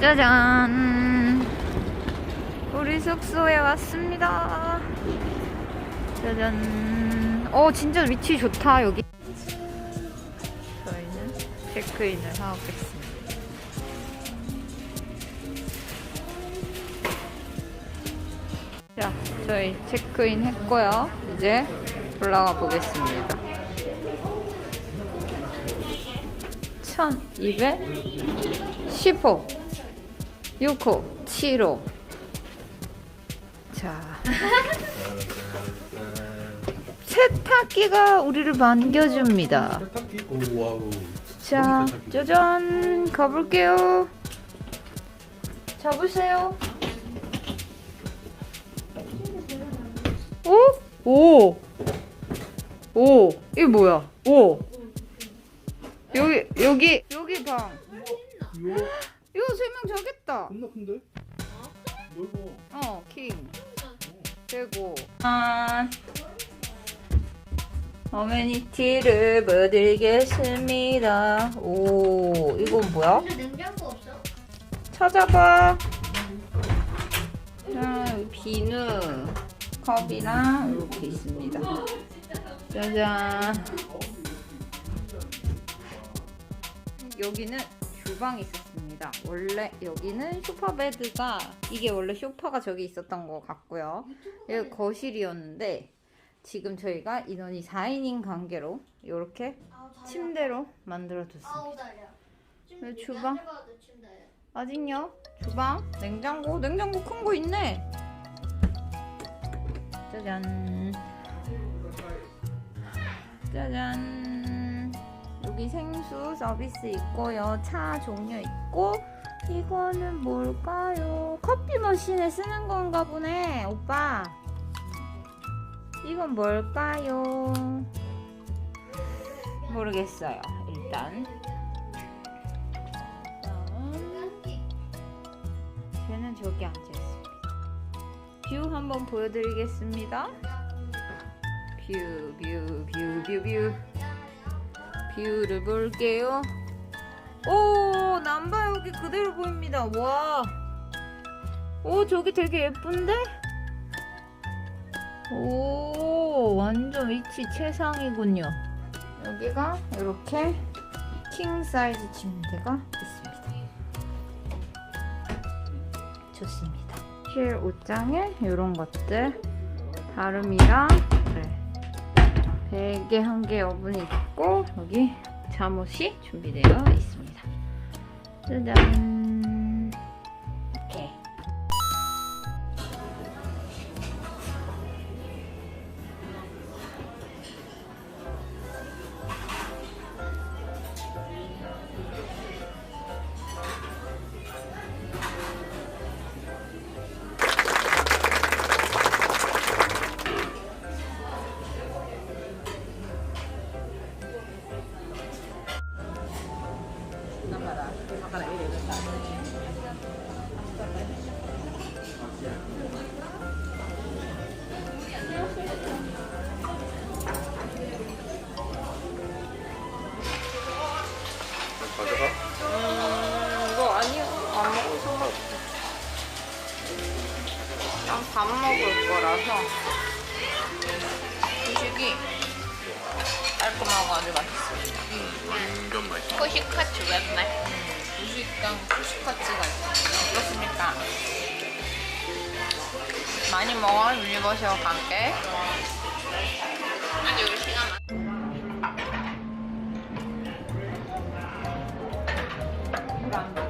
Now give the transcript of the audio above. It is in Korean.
짜잔. 우리 숙소에 왔습니다. 짜잔. 어, 진짜 위치 좋다, 여기. 저희는 체크인을 하겠습니다. 자, 저희 체크인 했고요. 이제 올라가 보겠습니다. 1210호, 6호, 7호. 자. 세탁기가 우리를 반겨줍니다. 세탁기? 오 와우. 자. 짜잔, 가볼게요. 잡으세요. 오? 오. 오. 이게 뭐야? 오. 여기, 여기, 여기 방. 세명 자겠다. 겁나 큰데? 넓어. 어, 킹. 되고. 아. 어메니티를 받들겠습니다. 오, 이건 뭐야? 근데 냉장고 없어? 찾아봐. 자, 여기 비누 컵이랑 이렇게 있습니다. 짜잔. 여기는 주방이 있 었습니다. 원래 여기는 소파 베드가 이게 원래 소파가 저기 있었던 것 같고요. 여기 거실이었는데 지금 저희가 인원이 4인인 관계로 이렇게. 침대로 만들어줬습니다. 왜 주방? 아직요? 주방? 냉장고? 냉장고 큰 거 있네. 짜잔. 짜잔. 여기 생수 서비스 있고요. 차 종류 있고. 이거는 뭘까요? 커피 머신에 쓰는 건가 보네, 오빠. 이건 뭘까요? 모르겠어요. 일단. 쟤는 저기 앉아 있습니다. 뷰 한번 보여드리겠습니다. 뷰, 뷰, 뷰, 뷰, 뷰. 뷰를 볼게요. 오, 남바 여기 그대로 보입니다. 와. 오, 저기 되게 예쁜데? 오, 완전 위치 최상이군요. 여기가 이렇게 킹 사이즈 침대가 있습니다. 좋습니다. 실 옷장에 이런 것들 다름이랑 네. 베개 한개 여분이 있고 여기 잠옷이 준비되어 있습니다. 짜잔. 음, 이거 아니요. 안 먹을 밥 먹을 거라서 후식이 깔끔하고 아주 맛있습니다. 완전 맛있어. 후식카츠 웹말. 우수익당 소시카츠가 있거든요 그렇습니까? 많이 먹어, 유니버시와 함께. 아니, 여기 시간 많아 안 음.